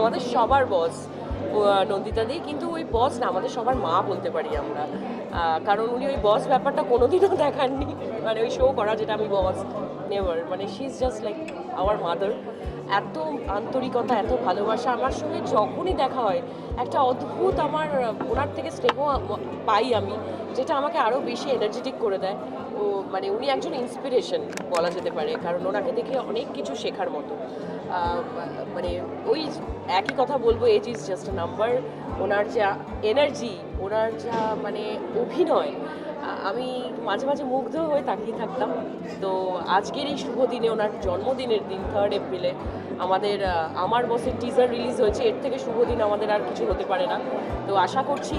আমাদের সবার বস নন্দিতা দি। কিন্তু ওই বস না, আমাদের সবার মা বলতে পারি আমরা। কারণ উনি ওই বস ব্যাপারটা কোনোদিনও দেখাননি। মানে ওই শো করা যেটা আমি বস নেভার মানে she is just like our mother এত আন্তরিকতা, এত ভালোবাসা, আমার সঙ্গে যখনই দেখা হয়, একটা অদ্ভুত আমার ওনার থেকে স্নেহ পাই আমি, যেটা আমাকে আরও বেশি এনার্জেটিক করে দেয়। ও মানে উনি একজন ইন্সপিরেশন বলা যেতে পারে, কারণ ওনাকে দেখে অনেক কিছু শেখার মতো। মানে ওই একই কথা বলব এজ ইজ জাস্ট নাম্বার ওনার যা এনার্জি ওনার যা মানে অভিনয় আমি মাঝে মাঝে মুগ্ধ হয়ে তাকিয়ে থাকতাম। তো আজকের এই শুভ দিনে ওনার জন্মদিনের দিন থার্ড এপ্রিলে আমাদের আমার বসের টিজার রিলিজ হয়েছে। এর থেকে শুভ দিন আমাদের আর কিছু হতে পারে না। তো আশা করছি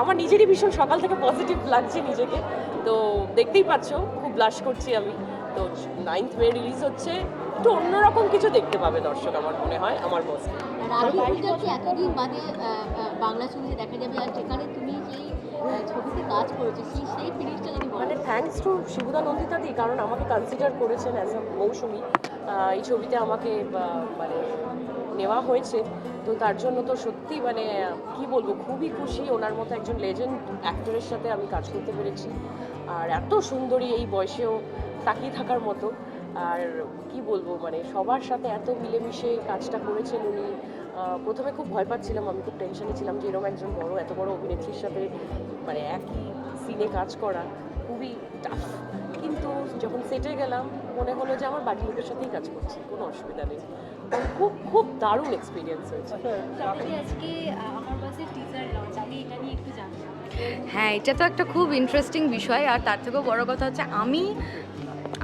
আমার নিজেরই ভীষণ সকাল থেকে পজিটিভ লাগছে নিজেকে। তো দেখতেই পাচ্ছ, খুব ব্লাশ করছি আমি। তো নাইন্থ মে রিলিজ হচ্ছে। একটু অন্যরকম কিছু দেখতে পাবে দর্শক আমার মনে হয়, আমার বস। বাংলা ছবিতে দেখা যাবে। আর যেখানে তুমি যেই ছবিতে কাজ করেছ সেই ফিনিশটা যদি মানে থ্যাঙ্কস টু শিবুদা নন্দিতা দি কারণ আমাকে কনসিডার করেছেন অ্যাজ আ মৌসুমি। এই ছবিতে আমাকে মানে নেওয়া হয়েছে। তো তার জন্য তো সত্যি মানে কি বলব খুবই খুশি। ওনার মতো একজন লেজেন্ড অ্যাক্টরের সাথে আমি কাজ করতে পেরেছি। আর এত সুন্দরী এই বয়সেও তাকিয়ে থাকার মতো। আর কি বলব মানে সবার সাথে এত মিলেমিশে কাজটা করেছেন উনি। প্রথমে খুব ভয় পাচ্ছিলাম আমি খুব টেনশনে ছিলাম যে এরকম একজন বড় এত বড় অভিনেত্রীর সাথে মানে একই সিনে কাজ করা খুবই টাফ কিন্তু যখন সেটে গেলাম মনে হলো যে আমার বাড়ির লোকের সাথেই কাজ করছি কোনো অসুবিধা নেই। খুব খুব দারুণ এক্সপিরিয়েন্স হয়েছে। তাহলে আজকে আমার বাসের টিজার লঞ্চ আমি এটা নিয়ে একটু জানব হ্যাঁ এটা তো একটা খুব ইন্টারেস্টিং বিষয় আর তার থেকেও বড় কথা হচ্ছে আমি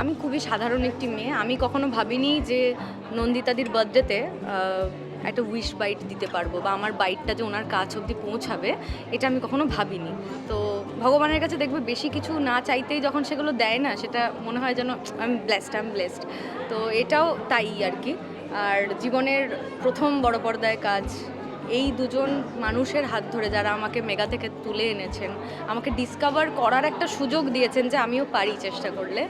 আমি খুবই সাধারণ একটি মেয়ে। আমি কখনো ভাবিনি যে নন্দিতাদির বার্থডেতে একটা উইশ বাইট দিতে পারব বা আমার বাইটটা যে ওনার কাছ অবধি পৌঁছাবে, এটা আমি কখনো ভাবিনি। তো ভগবানের কাছে দেখবে বেশি কিছু না চাইতেই যখন সেগুলো দেয় না, সেটা মনে হয় যেন আমি ব্লেসড আই এম ব্লেসড তো এটাও তাই আর কি। আর জীবনের প্রথম বড় পর্দায় কাজ, এই দুজন মানুষের হাত ধরে যারা আমাকে মেগা থেকে তুলে এনেছেন, আমাকে ডিসকভার করার একটা সুযোগ দিয়েছেন যে আমিও পারি চেষ্টা করলে।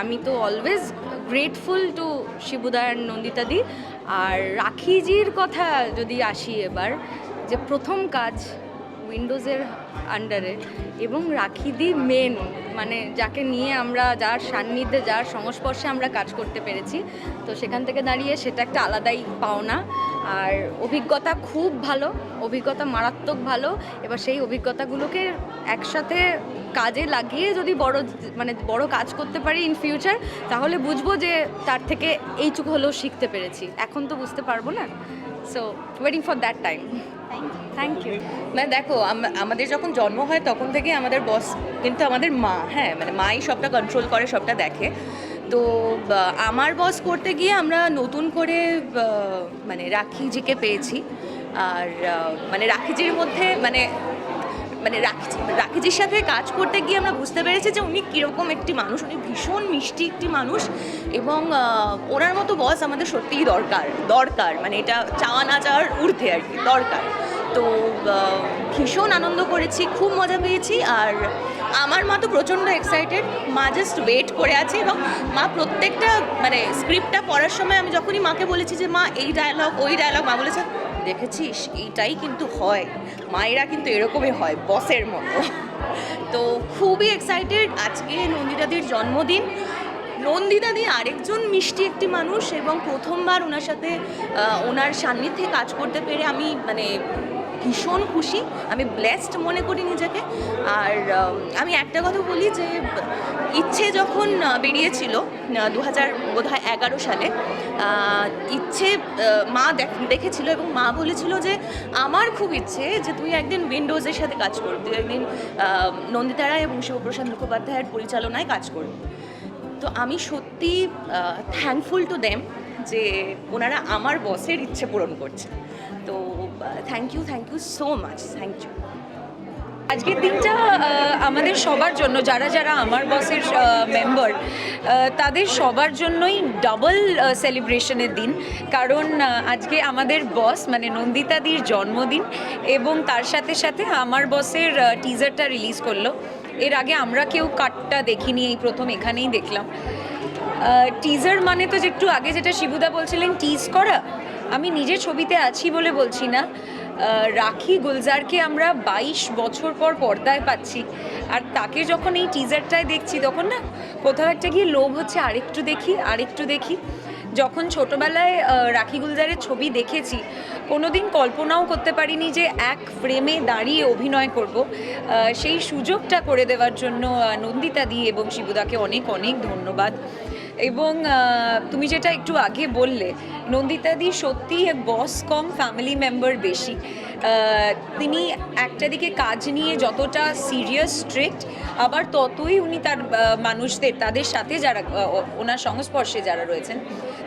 আমি তো অলওয়েজ গ্রেটফুল টু শিবুদা অ্যান্ড নন্দিতাদি আর রাখিজির কথা যদি আসি এবার যে প্রথম কাজ উইন্ডোজের আন্ডারে এবং রাখিদি মেন মানে যাকে নিয়ে আমরা, যার সান্নিধ্যে, যার সংস্পর্শে আমরা কাজ করতে পেরেছি, তো সেখান থেকে দাঁড়িয়ে সেটা একটা আলাদাই পাওনা। আর অভিজ্ঞতা খুব ভালো, অভিজ্ঞতা মারাত্মক ভালো, এবার সেই অভিজ্ঞতাগুলোকে একসাথে কাজে লাগিয়ে যদি বড় মানে বড় কাজ করতে পারি ইন ফিউচার তাহলে বুঝব যে তার থেকে এইটুকু হলেও শিখতে পেরেছি। এখন তো বুঝতে পারব না। So waiting for that time thank you মানে দেখো আমাদের যখন জন্ম হয়, তখন থেকে আমাদের বস কিন্তু আমাদের মা হ্যাঁ মানে মাই সবটা কন্ট্রোল করে, সবটা দেখে। তো আমার বস করতে গিয়ে আমরা নতুন করে মানে রাখিজিকে পেয়েছি। আর মানে রাখিজির মধ্যে মানে মানে রাখিজির সাথে কাজ করতে গিয়ে আমরা বুঝতে পেরেছি যে উনি কীরকম একটি মানুষ, উনি ভীষণ মিষ্টি একটি মানুষ এবং ওনার মতো বস আমাদের সত্যিই দরকার দরকার। মানে এটা চাওয়া না চাওয়ার ঊর্ধ্বে আর কি, দরকার। তো ভীষণ আনন্দ করেছি, খুব মজা পেয়েছি আর আমার মা তো প্রচণ্ড এক্সাইটেড মা জাস্ট ওয়েট করে আছে এবং মা প্রত্যেকটা মানে স্ক্রিপ্টটা পড়ার সময় আমি যখনই মাকে বলেছি যে, মা, এই ডায়লগ ওই ডায়লগ মা বলেছে, দেখেছিস, এইটাই কিন্তু হয়, মায়েরা কিন্তু এরকমই হয় বসের মতো। তো খুবই এক্সাইটেড আজকে নন্দিতাদির জন্মদিন। নন্দিতাদি আরেকজন মিষ্টি একটি মানুষ এবং প্রথমবার ওনার সাথে ওনার সান্নিধ্যে কাজ করতে পেরে আমি মানে ভীষণ খুশি। আমি ব্লেসড মনে করি নিজেকে। আর, আমি একটা কথা বলি যে, ইচ্ছে যখন বেরিয়েছিল দু হাজার বোধ হয় এগারো সালে ইচ্ছে মা দেখ- দেখেছিল এবং মা বলেছিল যে, আমার খুব ইচ্ছে যে তুই একদিন উইন্ডোজের সাথে কাজ করবি, তুই একদিন নন্দিতা রায় এবং শিবপ্রসাদ মুখোপাধ্যায়ের পরিচালনায় কাজ করবি। তো আমি সত্যি থ্যাঙ্কফুল টু দেম যে, ওনারা আমার বসের ইচ্ছে পূরণ করছে thank you thank you so much thank you আজকের দিনটা আমাদের সবার জন্য, যারা যারা আমার বসের মেম্বার তাদের সবার জন্যই ডাবল সেলিব্রেশনের দিন। কারণ আজকে আমাদের বস মানে নন্দিতাদির জন্মদিন, এবং তার সাথে সাথে আমার বসের টিজারটা রিলিজ করল। এর আগে আমরা কেউ কাটটা দেখিনি, এই প্রথম এখানেই দেখলাম। টিজার মানে তো যে একটু আগে যেটা শিবুদা বলছিলেন টিজ করা আমি নিজে ছবিতে আছি বলে বলছি না। রাখি গুলজারকে আমরা বাইশ বছর পর পর্দায় পাচ্ছি। আর তাকে যখন এই টিজারটায় দেখছি, তখন না কোথাও একটা গিয়ে লোভ হচ্ছে, আরেকটু দেখি আরেকটু দেখি। যখন ছোটবেলায় রাখি গুলজারের ছবি দেখেছি, কোনোদিন কল্পনাও করতে পারিনি যে এক ফ্রেমে দাঁড়িয়ে অভিনয় করব। সেই সুযোগটা করে দেওয়ার জন্য নন্দিতা দি এবং শিবুদাকে অনেক অনেক ধন্যবাদ। এবং তুমি যেটা একটু আগে বললে, নন্দিতা দি সত্যি বস কম ফ্যামিলি মেম্বার বেশি। তিনি একটা দিকে কাজ নিয়ে যতটা সিরিয়াস স্ট্রিক্ট আবার ততই উনি তার মানুষদের, তাদের সাথে যারা ওনার সংস্পর্শে যারা রয়েছেন,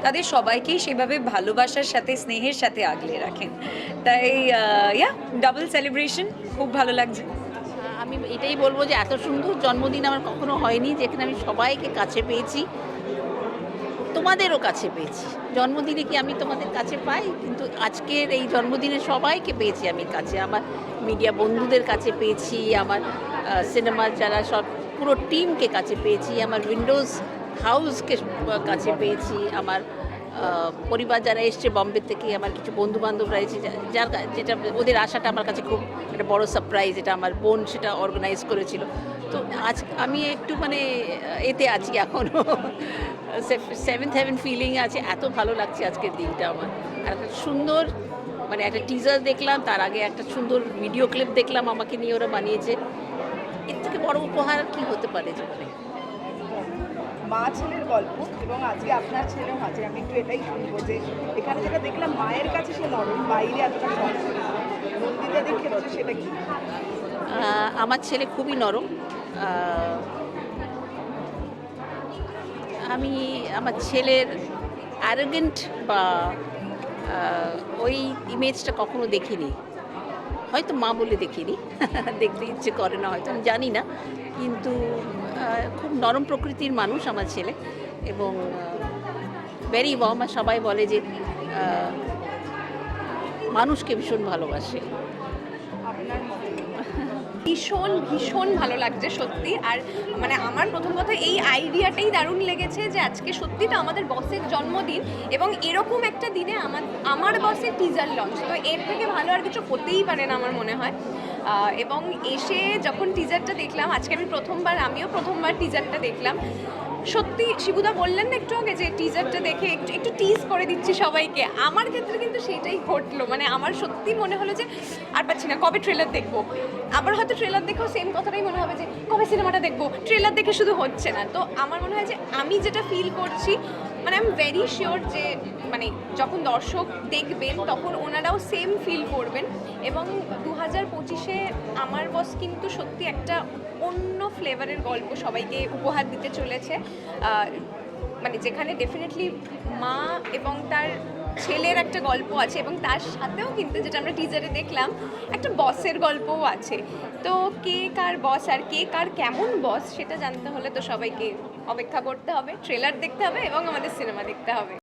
তাদের সবাইকেই সেভাবে ভালোবাসার সাথে, স্নেহের সাথে আগলে রাখেন। তাই ইয়া ডাবল সেলিব্রেশন খুব ভালো লাগছে। আমি এটাই বলব যে, এত সুন্দর জন্মদিন আমার কখনো হয়নি, যেখানে আমি সবাইকে কাছে পেয়েছি। তোমাদেরও কাছে পেয়েছি। জন্মদিনে কি আমি তোমাদের কাছে পাই? কিন্তু আজকের এই জন্মদিনে সবাইকে পেয়েছি আমি কাছে। আমার মিডিয়া বন্ধুদের কাছে পেয়েছি, আমার সিনেমার যারা সব পুরো টিমকে কাছে পেয়েছি, আমার উইন্ডোজ হাউসকে কাছে পেয়েছি, আমার পরিবার যারা এসছে বম্বে থেকে, আমার কিছু বন্ধু বান্ধবরা এসেছে যার যেটা ওদের আশাটা আমার কাছে খুব একটা বড় সারপ্রাইজ এটা আমার বোন সেটা অর্গানাইজ করেছিল। তো আজ আমি একটু মানে এতে আছি এখনও সেভেন্থ হেভেন ফিলিং আছে এত ভালো লাগছে আজকের দিনটা আমার। আর একটা সুন্দর মানে একটা টিজার দেখলাম তার আগে একটা সুন্দর ভিডিও ক্লিপ দেখলাম আমাকে নিয়ে ওরা বানিয়েছে। এর থেকে বড় উপহার কি হতে পারে জীবনে? মা ছেলের গল্প এবং আজকে আপনার ছেলেও আছে আমি একটু এটাই শুনব যে এখানে যেটা দেখলাম মায়ের কাছে সে নরম বাইরে এতটা সরাসরি নন্দিতাদের ক্ষেত্রে সেটা কি? আমার ছেলে খুবই নরম আমি আমার ছেলের অ্যারোগেন্ট বা ওই ইমেজটা কখনো দেখিনি। হয়তো মা বলে দেখিনি। দেখতে ইচ্ছে করে না, হয়তো, আমি জানি না। কিন্তু খুব নরম প্রকৃতির মানুষ আমার ছেলে এবং ভেরি ওয়ার্ম আর সবাই বলে যে মানুষকে ভীষণ ভালোবাসে। ভীষণ ভীষণ ভালো লাগছে সত্যি। আর মানে আমার প্রথম কথা, এই আইডিয়াটাই দারুণ লেগেছে যে আজকে সত্যি তো আমাদের বসের জন্মদিন এবং এরকম একটা দিনে আমার আমার বসের টিজার লঞ্চ তো এর থেকে ভালো আর কিছু হতেই পারে না আমার মনে হয়। এবং এসে যখন টিজারটা দেখলাম, আজকে আমি প্রথমবার, আমিও প্রথমবার টিজারটা দেখলাম। সত্যি, শিবুদা বললেন না একটু আগে যে টিজারটা দেখে একটু একটু টিজ করে দিচ্ছি সবাইকে। আমার ক্ষেত্রে কিন্তু সেটাই ঘটলো। মানে আমার সত্যি মনে হলো যে, আর পাচ্ছি না, কবে ট্রেলার দেখব? আবার হয়তো ট্রেলার দেখেও সেম কথাটাই মনে হবে যে, কবে সিনেমাটা দেখব? ট্রেলার দেখে শুধু হচ্ছে না। তো আমার মনে হয় যে, আমি যেটা ফিল করছি মানে আই এম ভেরি শিওর যে মানে যখন দর্শক দেখবেন, তখন ওনারাও সেম ফিল করবেন। এবং দু হাজার পঁচিশে আমার বস কিন্তু সত্যি একটা অন্য ফ্লেভারের গল্প সবাইকে উপহার দিতে চলেছে। মানে যেখানে ডেফিনেটলি মা এবং তার ছেলের একটা গল্প আছে এবং তার সাথেও কিন্তু যেটা আমরা টিজারে দেখলাম, একটা বসের গল্পও আছে। তো কে কার বস আর কে কার কেমন বস সেটা জানতে হলে তো সবাইকে অপেক্ষা করতে হবে ট্রেলার দেখতে হবে এবং আমাদের সিনেমা দেখতে হবে।